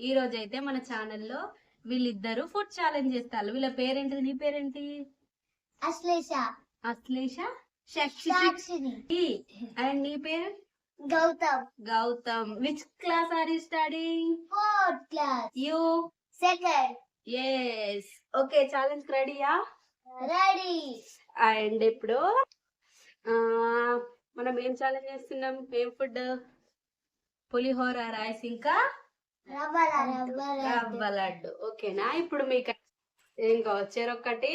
ఈ రోజు అయితే మన ఛానల్లో వీళ్ళిద్దరు ఫుడ్ ఛాలెంజ్ చేస్తారు. వీళ్ళ పేరేంటిది? నీ పేరేంటి? అశ్లేష. అశ్లేష? అండ్ నీ పేరు? Gautam. Gautam. Which class are you studying fourth class you second yes okay challenge రెడీయా రెడీ అండ్ ఇప్పుడు మనం ఏం ఛాలెంజ్ చేస్తున్నాం? ఏం ఫుడ్ పులిహోర రైస్ ఇంకా రవ్వ లడ్డు ఓకేనా? ఇప్పుడు మీకు ఏం కావచ్చు చెరొక్కటి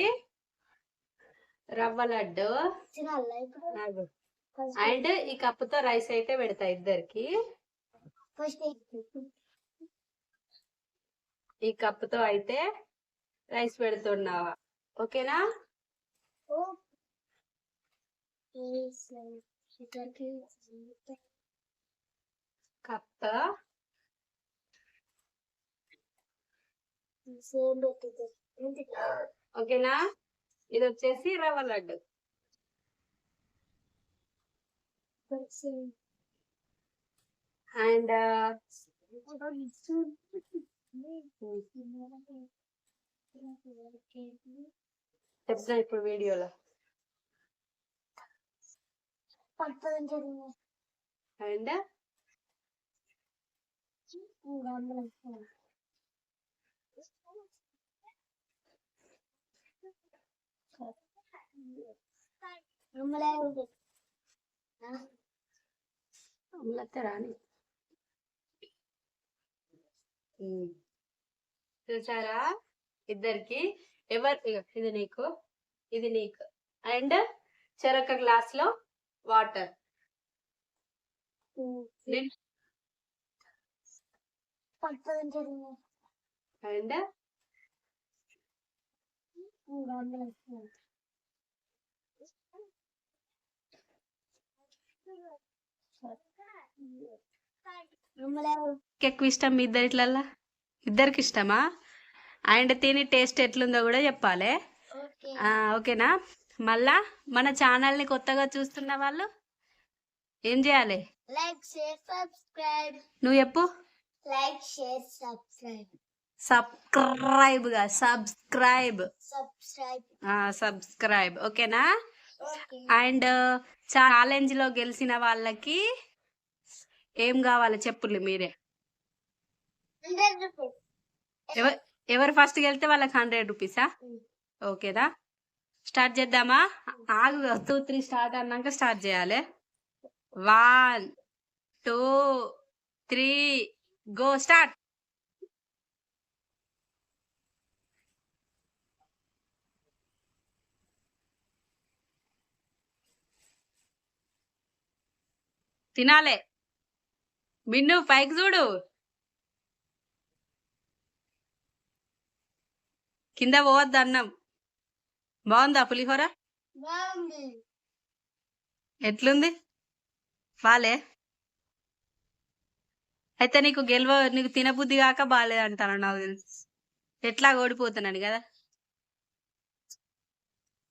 రవ్వ లడ్డు అండ్ ఈ కప్పుతో రైస్ అయితే పెడతా ఇద్దరికి. ఈ కప్పుతో అయితే రైస్ పెడుతున్నావా? ఓకేనా? కప్ ఓకేనా? ఇది వచ్చేసి రవ్వ లడ్డు. అండ్ చెప్తా ఇప్పుడు వీడియోలో. అండ్ రాని. చూసారా? ఇద్దరికి. ఎవరు? ఇది నీకు. ఇది నీకు. అండ్ చెరొక గ్లాస్లో వాటర్ అండ్ ఎక్కువ ఇష్టం మీ ఇద్దరిట్లల్లా? ఇద్దరికి ఇష్టమా? అండ్ తిని టేస్ట్ ఎట్లుందో కూడా చెప్పాలి. ఆ, ఓకేనా? మళ్ళా మన ఛానల్ని కొత్తగా చూస్తున్న వాళ్ళు ఏం చేయాలి? Like share subscribe. నువ్వు చెప్పు. Like share subscribe. సబ్స్క్రైబ్. గా సబ్స్క్రైబ్. Subscribe subscribe. ఓకేనా? ఓకే. అండ్ ఛాలెంజ్లో గెలిచిన వాళ్ళకి ఏం కావాలి చెప్పులు మీరే? ఎవరు ఫస్ట్ గెలితే వాళ్ళకి హండ్రెడ్ రూపీసా. ఓకేదా? స్టార్ట్ చేద్దామా? ఆగు టూ త్రీ స్టార్ట్ అన్నాక స్టార్ట్ చేయాలి. One two three go start. తినాలే. మిన్ను పైకి చూడు. కింద పోవద్దు అన్నం. బాగుందా పులిహోర? ఎట్లుంది? బాలే. అయితే నీకు గెలవ నీకు తినబుద్ధి కాక బాగాలేదు అంటాను నాకు తెలుసు. ఎట్లా ఓడిపోతున్నాను కదా.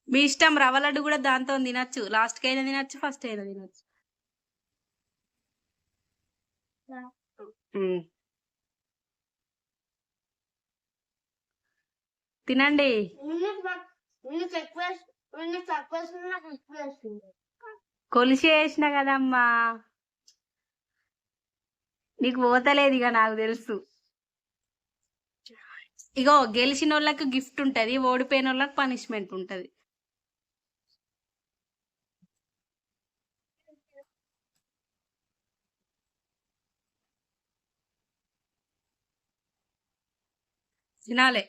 మీ ఇష్టం రవ్వ లడ్డు కూడా దాంతో తినచ్చు. లాస్ట్కి అయినా తినచ్చు ఫస్ట్ అయినా తినచ్చు. తినండి. కొలిసి వేసిన కదమ్మా. నీకు పోతలేదు ఇక నాకు తెలుసు. ఇగో గెలిచిన వాళ్ళకి గిఫ్ట్ ఉంటది ఓడిపోయిన వాళ్ళకి పనిష్మెంట్ ఉంటది. తినాలే.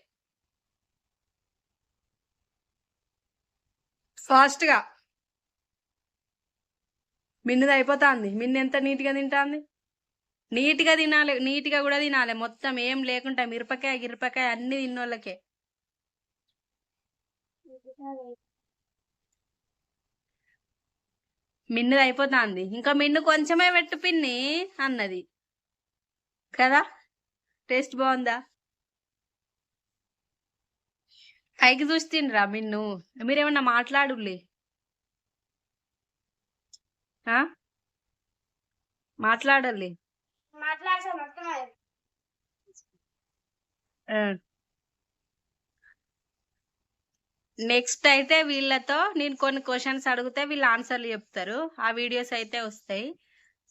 ఫాస్ట్గా. మిన్నది అయిపోతుంది. మిన్ను ఎంత నీట్గా తింటాంది? నీట్గా తినాలి నీట్గా కూడా తినాలి. మొత్తం ఏం లేకుండా మిరపకాయ గిరపకాయ అన్ని తిన్నోళ్ళకే. మిన్నుది అయిపోతాంది. ఇంకా మిన్ను కొంచెమే పెట్టు పిన్ని అన్నది. కదా? టేస్ట్ బాగుందా? పైకి చూస్తుండ్రా మిన్ను. మీరేమన్నా మాట్లాడులే? మాట్లాడాలి నెక్స్ట్ అయితే వీళ్ళతో నేను కొన్ని క్వశ్చన్స్ అడిగితే వీళ్ళు ఆన్సర్లు చెప్తారు. ఆ వీడియోస్ అయితే వస్తాయి.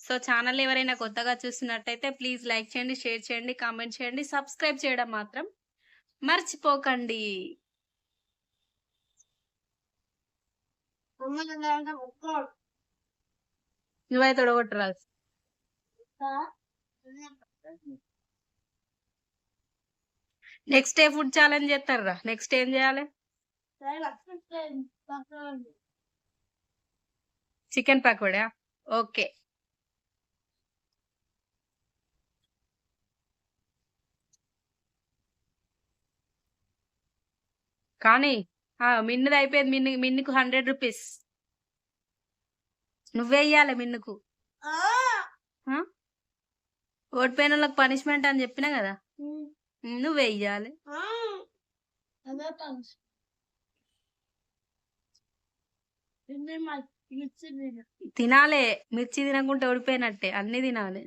సో ఛానల్ ఎవరైనా కొత్తగా చూస్తున్నట్టయితే ప్లీజ్ లైక్ చేయండి షేర్ చేయండి కామెంట్ చేయండి సబ్స్క్రైబ్ చేయడం మాత్రం మర్చిపోకండి. నువ్వైతే ఒడగొట్టరాదు నెక్స్ట్ ఏ ఫుడ్ ఛాలెంజ్ చేస్తారా? నెక్స్ట్ ఏం చేయాలి? చికెన్ పకోడా? ఓకే. కానీ మిన్నుది అయిపోయింది. మిన్ను మిన్నుకు హండ్రెడ్ రూపీస్ నువ్వే ఇయ్యాలి మిన్నుకు. ఓడిపోయిన వాళ్ళకి పనిష్మెంట్ అని చెప్పినా కదా? నువ్వే ఇయ్యాలి. తినాలే. మిర్చి తినకుంటే ఓడిపోయినట్టే. అన్ని తినాలి.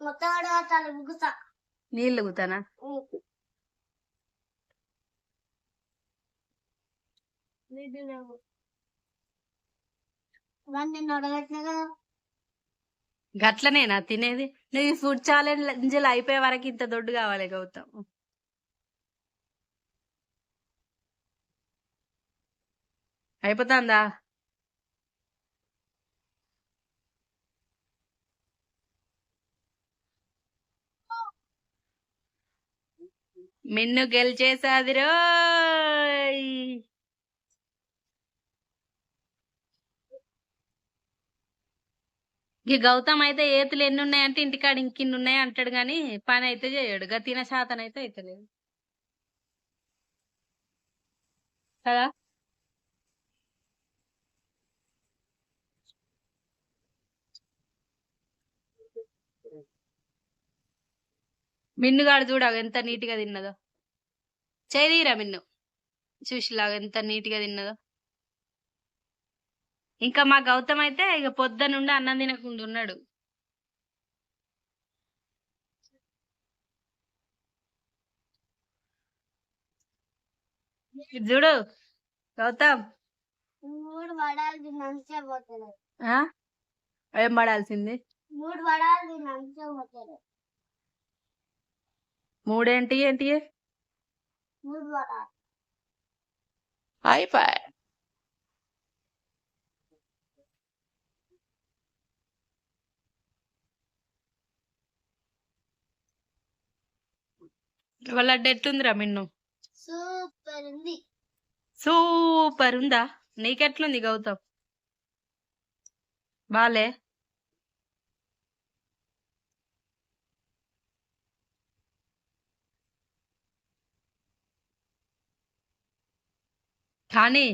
మొత్తం నీళ్ళు గుతానా కదా. గట్లనేనా తినేది? నువ్వు ఫుడ్ ఛాలెంజ్ అయిపోయే వరకు ఇంత దొడ్డు కావాలి గౌతమ్. అయిపోతుందా? మిన్ను గెలిచేసాది రోయ్. ఈ గౌతమ్ అయితే ఏతులు ఎన్ని ఉన్నాయంటే ఇంటికాడ ఇంకిన్ని ఉన్నాయి అంటాడు గాని పని అయితే చేయడు. గా తిన శాతం అయితే అవుతలేదు కదా? మిన్నుగాడు చూడ ఎంత నీట్గా తిన్నదో. చేయదీరా మిన్ను. చూసిలాగా ఎంత నీట్గా తిన్నదో. ఇంకా మా గౌతమ్ అయితే ఇక పొద్దునుండి అన్నం తినకుండా ఉన్నాడు. చూడు గౌతమ్. మూడు మంచిగా పోతుంది? ఏం పడాల్సింది మూడు వడాలు మంచిగా పోతుంది మూడేంటి ఏంటి? అయిపోయి వాళ్ళ ఎట్లుందిరా మిన్ను? సూపర్ ఉంది. సూపర్ ఉందా? నీకెట్లుంది గౌతమ్? బాలే? కానీ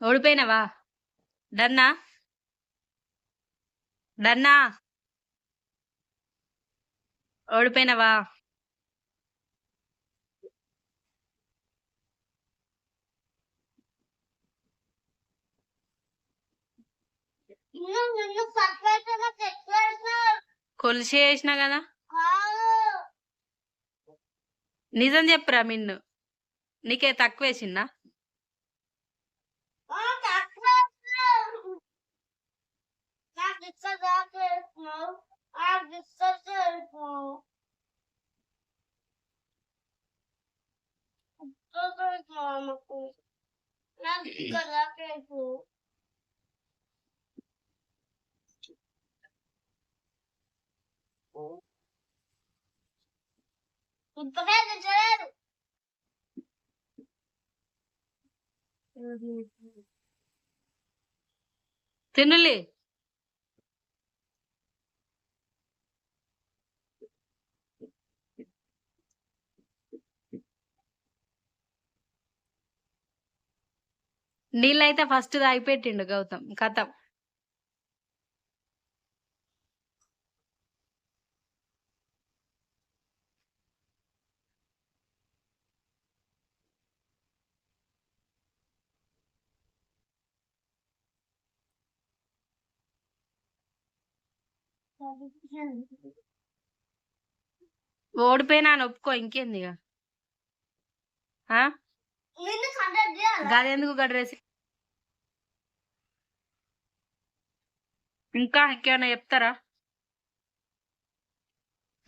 ఓడిపోయినావా? డన్నా? డన్నా? ఓడిపోయినావా? కొలిసి వేసినా కాదు. నిజం చెప్పురా మిన్ను? నీకే తక్కువ ఇప్పుడు ఆ, తక్కువేసినావు. నాకు ఇచ్చే దాకా వేసినావు. నాకు ఇచ్చే వేసినావు. ఇచ్చే వేసినావు అమ్మకు. నాకు ఇచ్చే దాకా వేసినావు. ఇప్పుడే తెచ్చలేదు తినలే నీళ్ళైతే ఫస్ట్ తాగిపెట్టిండు గౌతమ్ కథం. ఓడిపోయినా అని ఒప్పుకో ఇంకేంది ఇక ఆ? గది ఎందుకు గడ్రేసి? ఇంకా ఇంకేమైనా చెప్తారా?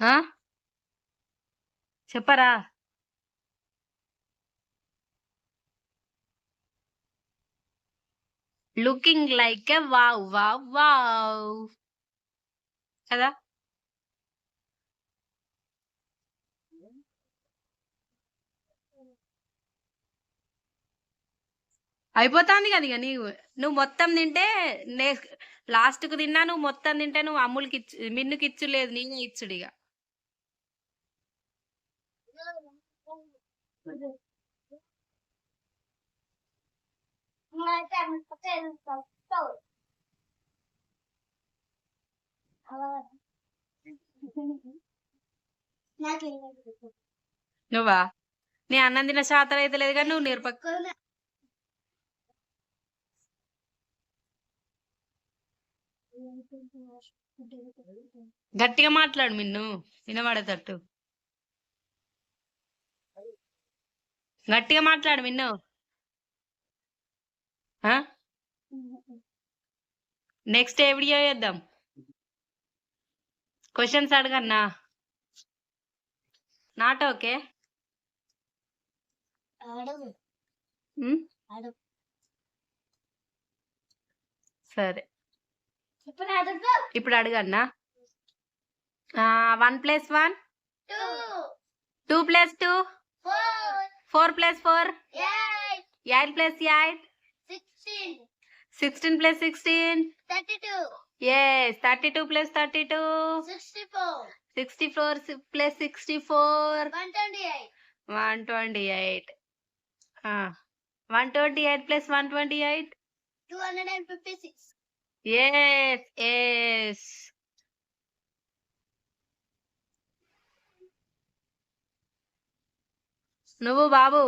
ఆ? చెప్పరా? Looking like a wow wow wow. కదా? అయిపోతుంది కదా ఇక నీవు. నువ్వు మొత్తం తింటే నే లాస్ట్కు తిన్నా నువ్వు మొత్తం తింటే నువ్వు అమ్ములకి ఇచ్చు మిన్నుకి ఇచ్చు లేదు నేనే ఇచ్చుడు ఇక నువ్వా? నీ అన్నం తిన్న శాతం అయితే లేదు కానీ నువ్వు నేర్పక గట్టిగా మాట్లాడు మిన్ను. వినబడేటట్టు. గట్టిగా మాట్లాడు మిన్ను. నెక్స్ట్ ఏ వీడియో చేద్దాం. క్వశ్చన్స్ అడగన్నా? నాట్ ఓకే అడుగు. సరే. ఇప్పుడు అడుగు. ఇప్పుడు అడగన్నా? One plus one two plus two four plus four eight plus eight sixteen sixteen plus sixteen thirty two yes thirty two plus thirty two sixty four plus sixty four one twenty eight one twenty eight one twenty eight plus one twenty eight two hundred and fifty six yes yes నువ్వు బాబు.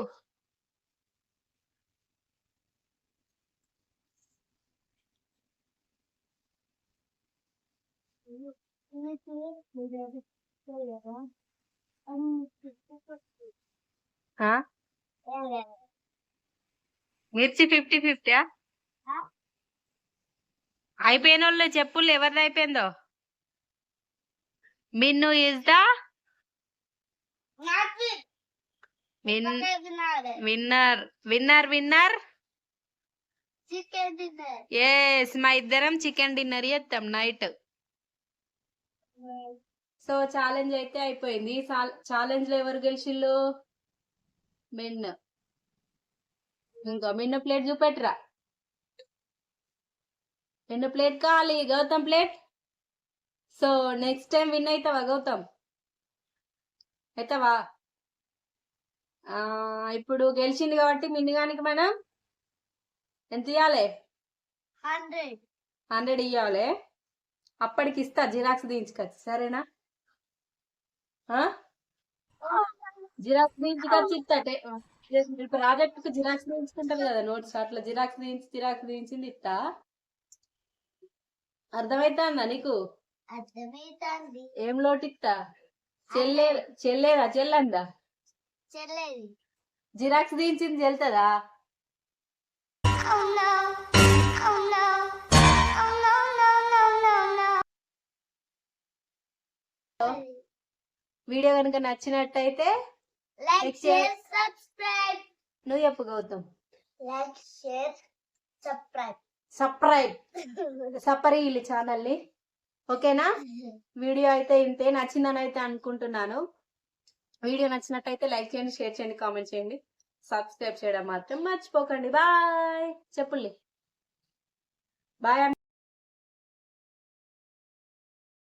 మిర్చి fifty fifty అయిపోయిన వాళ్ళు చెప్పులు ఎవరిది అయిపోయిందో Minnu is the win winner winner winner yes మా ఇద్దరం చికెన్ డిన్నర్ చేస్తాం నైట్ సో ఛాలెంజ్ అయితే అయిపోయింది. ఛాలెంజ్లో ఎవరు గెలిచిల్లు మిన్ ఇంకా మిన్న ప్లేట్ చూపెట్టరా. మిన్న ప్లేట్ కావాలి. Gautam plate. So next time win అవుతావా గౌతమ్? అవుతావా ఇప్పుడు గెలిచింది కాబట్టి మిన్నిగానికి మనం ఎంత ఇవ్వాలి హండ్రెడ్. హండ్రెడ్ ఇవ్వాలి అప్పటికి ఇస్తా జిరాక్స్ తీయించుకొచ్చి సరేనా? జిరాక్స్ తీయించుకొచ్చి ఇస్తాటే ప్రాజెక్ట్కు జిరాక్స్ తీయించుకుంటారు కదా నోట్స్ అట్లా జిరాక్స్ తీయించి జిరాక్స్ తీయించింది ఇస్తా అర్థమైతుందా నీకు? ఏం లోటు ఇస్తా చెల్లే చెల్లేదా చెల్లందా? చెల్లేది. జిరాక్స్ తీయించింది చెల్తుందా? వీడియో కనుక నచ్చినట్టయితే share. subscribe. నువ్వు చెప్పు గౌతమ్. Share, subscribe. సబ్స్క్రైబ్ సపరి వీళ్ళు ఛానల్ని. ఓకేనా? వీడియో అయితే ఇంతే. నచ్చిందని అయితే అనుకుంటున్నాను. వీడియో నచ్చినట్టయితే లైక్ చేయండి షేర్ చేయండి కామెంట్ చేయండి. సబ్స్క్రైబ్ చేయడం మాత్రం మర్చిపోకండి. Bye చెప్పుల్లి bye